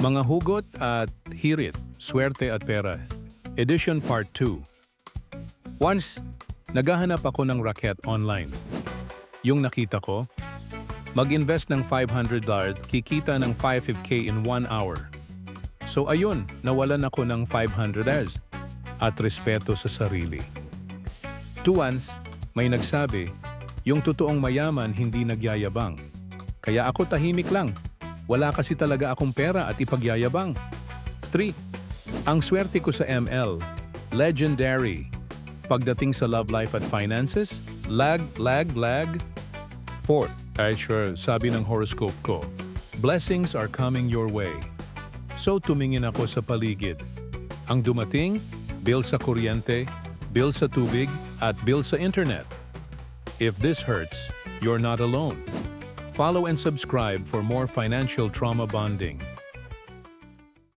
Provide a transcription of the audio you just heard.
Mga hugot at hirit, swerte at pera. Edition Part 2. Once, naghahanap ako ng racket online. Yung nakita ko, mag-invest ng $500, kikita ng 500k in 1 hour. So ayun, nawalan ako ng 500 hours at respeto sa sarili. Two once, may nagsabi, yung totoong mayaman hindi nagyayabang. Kaya ako tahimik lang. Wala kasi talaga akong pera at ipagyayabang. 3. Ang swerte ko sa ML, legendary. Pagdating sa love life at finances, lag, lag, lag. 4. Ay sure, sabi ng horoscope ko, blessings are coming your way. So tumingin ako sa paligid. Ang dumating, bill sa kuryente, bill sa tubig, at bill sa internet. If this hurts, you're not alone. Follow and subscribe for more financial trauma bonding.